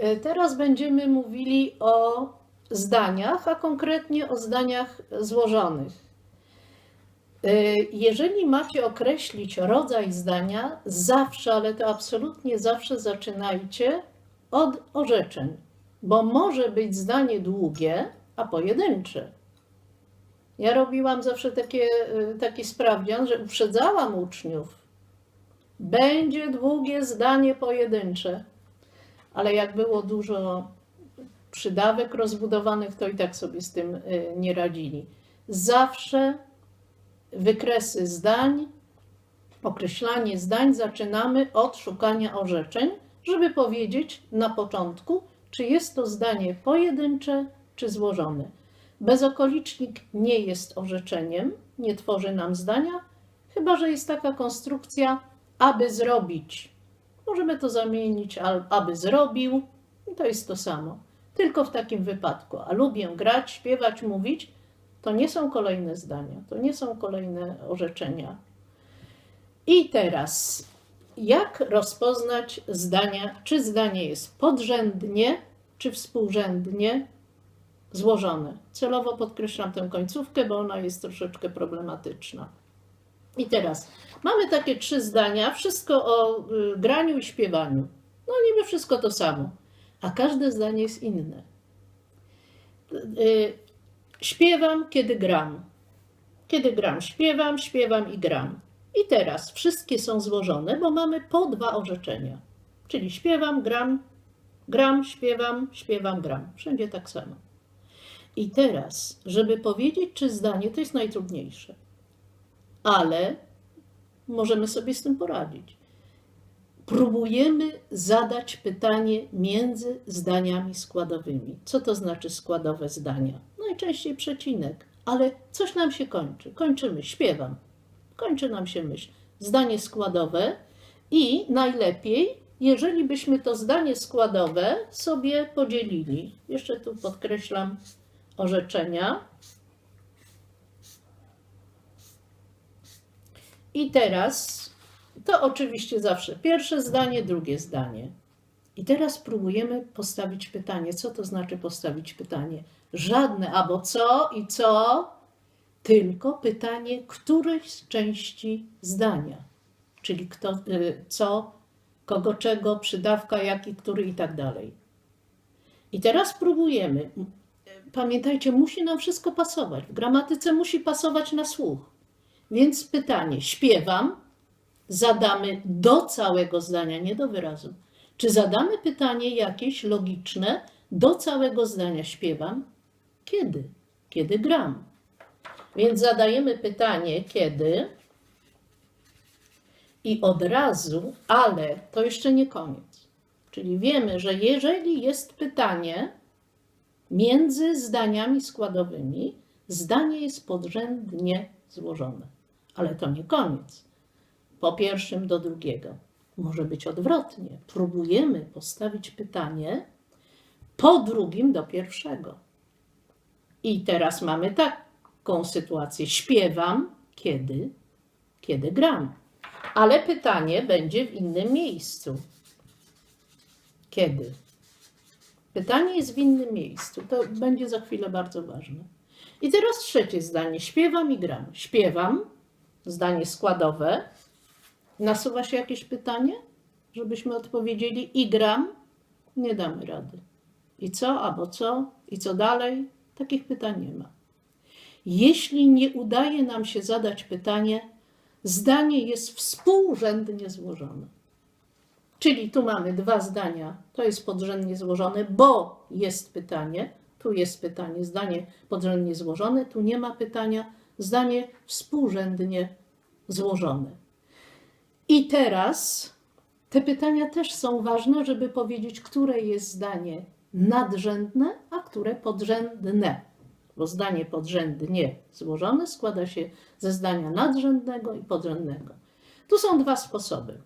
E, Teraz będziemy mówili o zdaniach, a konkretnie o zdaniach złożonych. E, Jeżeli macie określić rodzaj zdania, zawsze, ale to absolutnie zawsze zaczynajcie od orzeczeń, bo może być zdanie długie, a pojedyncze. Ja robiłam zawsze takie, e, taki sprawdzian, że uprzedzałam uczniów. Będzie długie zdanie pojedyncze, ale jak było dużo przydawek rozbudowanych, to i tak sobie z tym y, nie radzili. Zawsze wykresy zdań, określanie zdań zaczynamy od szukania orzeczeń, żeby powiedzieć na początku, czy jest to zdanie pojedyncze, czy złożone. Bezokolicznik nie jest orzeczeniem, nie tworzy nam zdania, chyba że jest taka konstrukcja, aby zrobić. Możemy to zamienić, aby zrobił, i to jest to samo. Tylko w takim wypadku. A lubię grać, śpiewać, mówić, to nie są kolejne zdania, to nie są kolejne orzeczenia. I teraz, jak rozpoznać zdania, czy zdanie jest podrzędnie, czy współrzędnie złożone? Celowo podkreślam tę końcówkę, bo ona jest troszeczkę problematyczna. I teraz mamy takie trzy zdania, wszystko o y, graniu i śpiewaniu. No niby wszystko to samo, a każde zdanie jest inne. Y, Śpiewam, kiedy gram. Kiedy gram, śpiewam, śpiewam i gram. I teraz wszystkie są złożone, bo mamy po dwa orzeczenia. Czyli śpiewam, gram, gram, śpiewam, śpiewam, gram. Wszędzie tak samo. I teraz, żeby powiedzieć, czy zdanie, to jest najtrudniejsze. Ale możemy sobie z tym poradzić. Próbujemy zadać pytanie między zdaniami składowymi. Co to znaczy składowe zdania? Najczęściej przecinek, ale coś nam się kończy. Kończymy, śpiewam. Kończy nam się myśl. Zdanie składowe i najlepiej, jeżeli byśmy to zdanie składowe sobie podzielili. Jeszcze tu podkreślam orzeczenia. I teraz to oczywiście zawsze pierwsze zdanie, drugie zdanie. I teraz próbujemy postawić pytanie. Co to znaczy postawić pytanie? Żadne albo co i co, tylko pytanie którejś z części zdania. Czyli kto, y, co, kogo, czego, przydawka, jaki, który i tak dalej. I teraz próbujemy. Pamiętajcie, musi nam wszystko pasować. W gramatyce musi pasować na słuch. Więc pytanie, śpiewam, zadamy do całego zdania, nie do wyrazu. Czy zadamy pytanie jakieś logiczne do całego zdania? Śpiewam. Kiedy? Kiedy gram. Więc zadajemy pytanie, kiedy i od razu, ale to jeszcze nie koniec. Czyli wiemy, że jeżeli jest pytanie między zdaniami składowymi, zdanie jest podrzędnie złożone. Ale to nie koniec po pierwszym do drugiego. Może być odwrotnie. Próbujemy postawić pytanie po drugim do pierwszego. I teraz mamy taką sytuację. Śpiewam kiedy? Kiedy gram. Ale pytanie będzie w innym miejscu. Kiedy? Pytanie jest w innym miejscu. To będzie za chwilę bardzo ważne. I teraz trzecie zdanie. Śpiewam i gram. Śpiewam, zdanie składowe, Nasuwa się jakieś pytanie, żebyśmy odpowiedzieli i gram? Nie damy rady. I co, albo co, i co dalej? Takich pytań nie ma. Jeśli nie udaje nam się zadać pytanie, zdanie jest współrzędnie złożone. Czyli tu mamy dwa zdania, to jest podrzędnie złożone, bo jest pytanie, tu jest pytanie, zdanie podrzędnie złożone, tu nie ma pytania, zdanie współrzędnie złożone. I teraz te pytania też są ważne, żeby powiedzieć, które jest zdanie nadrzędne, a które podrzędne. Bo zdanie podrzędnie złożone składa się ze zdania nadrzędnego i podrzędnego. Tu są dwa sposoby.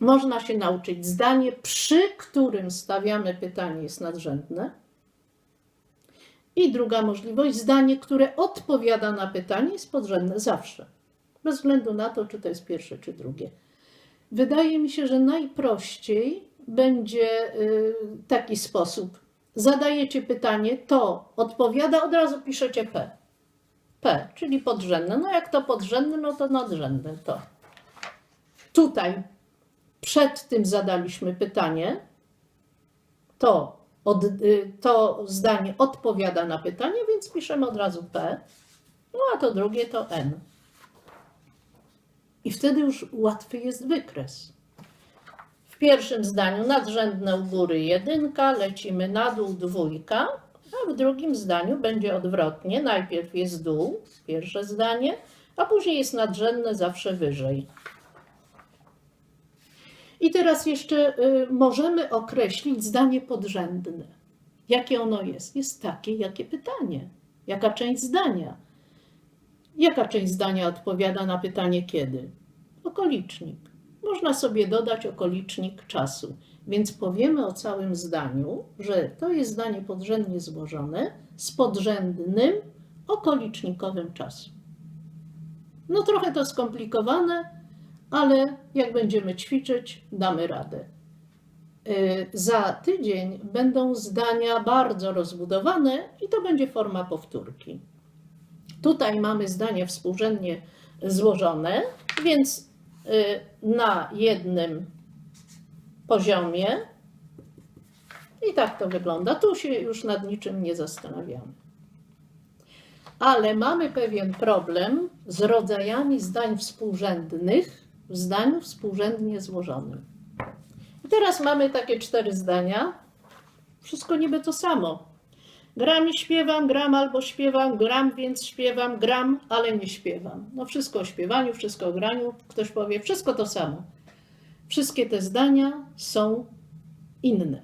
Można się nauczyć zdanie, przy którym stawiamy pytanie, jest nadrzędne. I druga możliwość, zdanie, które odpowiada na pytanie, jest podrzędne zawsze bez względu na to, czy to jest pierwsze, czy drugie. Wydaje mi się, że najprościej będzie y, taki sposób. Zadajecie pytanie, to odpowiada, od razu piszecie P. P, czyli podrzędne. No jak to podrzędne, no to nadrzędne to. Tutaj przed tym zadaliśmy pytanie, to, od, y, to zdanie odpowiada na pytanie, więc piszemy od razu P, no a to drugie to N. I wtedy już łatwy jest wykres. W pierwszym zdaniu nadrzędne u góry jedynka, lecimy na dół dwójka, a w drugim zdaniu będzie odwrotnie. Najpierw jest dół, pierwsze zdanie, a później jest nadrzędne zawsze wyżej. I teraz jeszcze y, możemy określić zdanie podrzędne. Jakie ono jest? Jest takie, jakie pytanie. Jaka część zdania? Jaka część zdania odpowiada na pytanie kiedy? Okolicznik. Można sobie dodać okolicznik czasu. Więc powiemy o całym zdaniu, że to jest zdanie podrzędnie złożone z podrzędnym okolicznikowym czasu. No trochę to skomplikowane, ale jak będziemy ćwiczyć, damy radę. Y, Za tydzień będą zdania bardzo rozbudowane i to będzie forma powtórki. Tutaj mamy zdania współrzędnie złożone, więc y, na jednym poziomie i tak to wygląda. Tu się już nad niczym nie zastanawiamy. Ale mamy pewien problem z rodzajami zdań współrzędnych zdaniu współrzędnie złożonym. I teraz mamy takie cztery zdania. Wszystko niby to samo. Gram i śpiewam, gram albo śpiewam, gram więc śpiewam, gram, ale nie śpiewam. No wszystko o śpiewaniu, wszystko o graniu. Ktoś powie, wszystko to samo. Wszystkie te zdania są inne,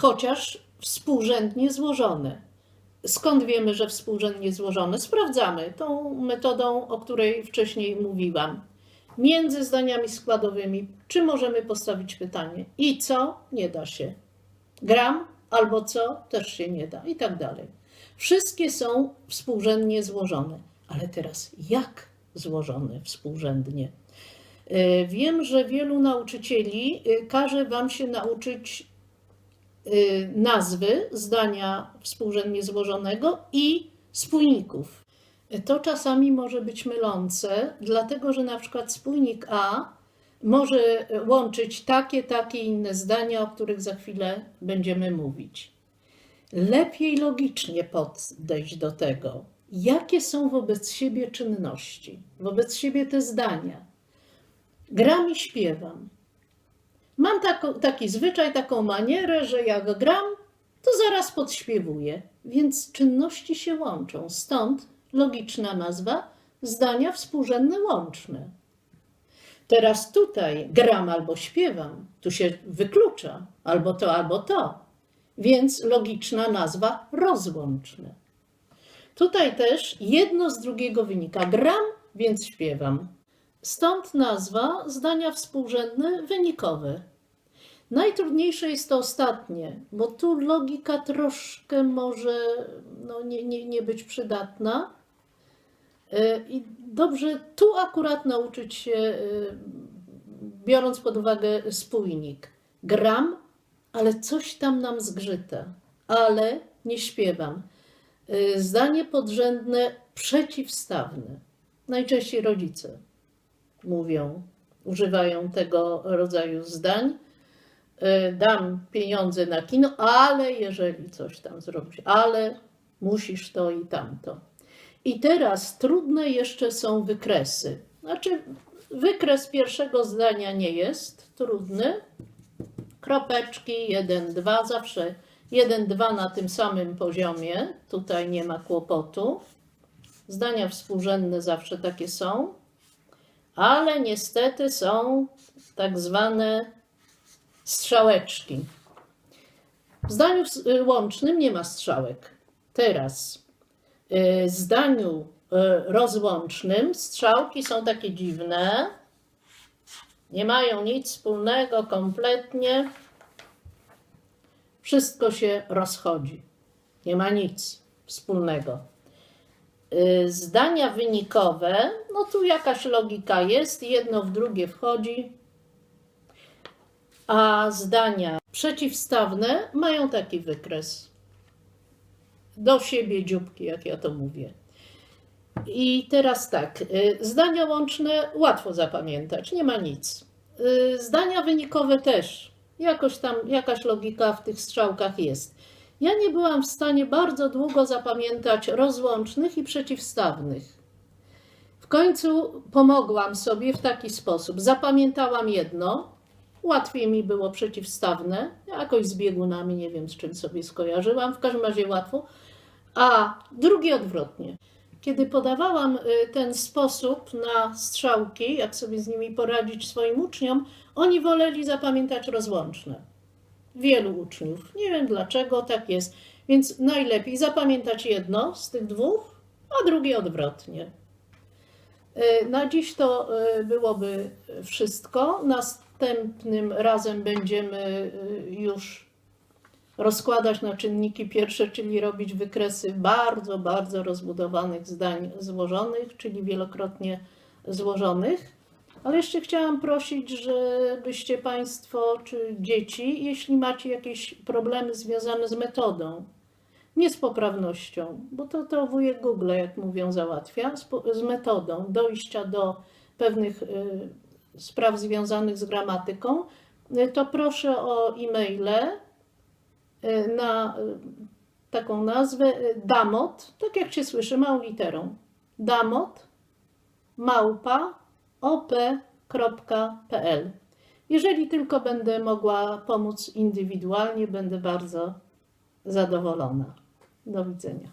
chociaż współrzędnie złożone. Skąd wiemy, że współrzędnie złożone? Sprawdzamy tą metodą, o której wcześniej mówiłam. Między zdaniami składowymi, czy możemy postawić pytanie i co? Nie da się. Gram albo co? Też się nie da i tak dalej. Wszystkie są współrzędnie złożone, ale teraz jak złożone współrzędnie? Y, Wiem, że wielu nauczycieli y, każe Wam się nauczyć y, nazwy zdania współrzędnie złożonego i spójników. To czasami może być mylące, dlatego że na przykład spójnik A może łączyć takie, takie inne zdania, o których za chwilę będziemy mówić. Lepiej logicznie podejść do tego, jakie są wobec siebie czynności, wobec siebie te zdania. Gram i śpiewam. Mam tako, taki zwyczaj, taką manierę, że jak gram, to zaraz podśpiewuję, więc czynności się łączą. Stąd logiczna nazwa zdania współrzędne łączne. Teraz tutaj gram albo śpiewam, tu się wyklucza albo to, albo to, więc logiczna nazwa rozłączne. Tutaj też jedno z drugiego wynika. Gram, więc śpiewam. Stąd nazwa zdania współrzędne wynikowe. Najtrudniejsze jest to ostatnie, bo tu logika troszkę może no, nie, nie, nie być przydatna. E, I dobrze tu akurat nauczyć się, e, biorąc pod uwagę spójnik. Gram, ale coś tam nam zgrzyta, ale nie śpiewam. E, Zdanie podrzędne przeciwstawne. Najczęściej rodzice mówią, używają tego rodzaju zdań. Dam pieniądze na kino, ale jeżeli coś tam zrobisz, ale musisz to i tamto. I teraz trudne jeszcze są wykresy. Znaczy, wykres pierwszego zdania nie jest trudny. Kropeczki, jeden, dwa, zawsze jeden, dwa na tym samym poziomie. Tutaj nie ma kłopotu. Zdania współrzędne zawsze takie są ale niestety są tak zwane strzałeczki. W zdaniu y, łącznym nie ma strzałek. Teraz zdaniu y, rozłącznym strzałki są takie dziwne, nie mają nic wspólnego kompletnie. Wszystko się rozchodzi. Nie ma nic wspólnego. Y, zdania wynikowe, no tu jakaś logika jest, jedno w drugie wchodzi. a zdania przeciwstawne mają taki wykres. Do siebie dzióbki, jak ja to mówię. I teraz tak, y, zdania łączne łatwo zapamiętać, nie ma nic. Y, Zdania wynikowe też, jakoś tam, jakaś logika w tych strzałkach jest. Ja nie byłam w stanie bardzo długo zapamiętać rozłącznych i przeciwstawnych. W końcu pomogłam sobie w taki sposób. Zapamiętałam jedno, łatwiej mi było przeciwstawne, jakoś z biegunami, nie wiem z czym sobie skojarzyłam, w każdym razie łatwo, a drugie odwrotnie. Kiedy podawałam y, ten sposób na strzałki, jak sobie z nimi poradzić swoim uczniom, oni woleli zapamiętać rozłączne. Wielu uczniów. Nie wiem dlaczego tak jest. Więc najlepiej zapamiętać jedno z tych dwóch, a drugie odwrotnie. Y, Na dziś to y, byłoby wszystko. Następnym razem będziemy już rozkładać na czynniki pierwsze, czyli robić wykresy bardzo, bardzo rozbudowanych zdań złożonych, czyli wielokrotnie złożonych. Ale jeszcze chciałam prosić, żebyście Państwo czy dzieci, jeśli macie jakieś problemy związane z metodą, nie z poprawnością, bo to, to wujek Google, jak mówią, załatwia, z, metodą dojścia do pewnych y, spraw związanych z gramatyką, y, to proszę o e-maile na y, taką nazwę y, damot, tak jak się słyszy, małą literą. Damot małpa op.pl. Jeżeli tylko będę mogła pomóc indywidualnie, będę bardzo zadowolona. Do widzenia.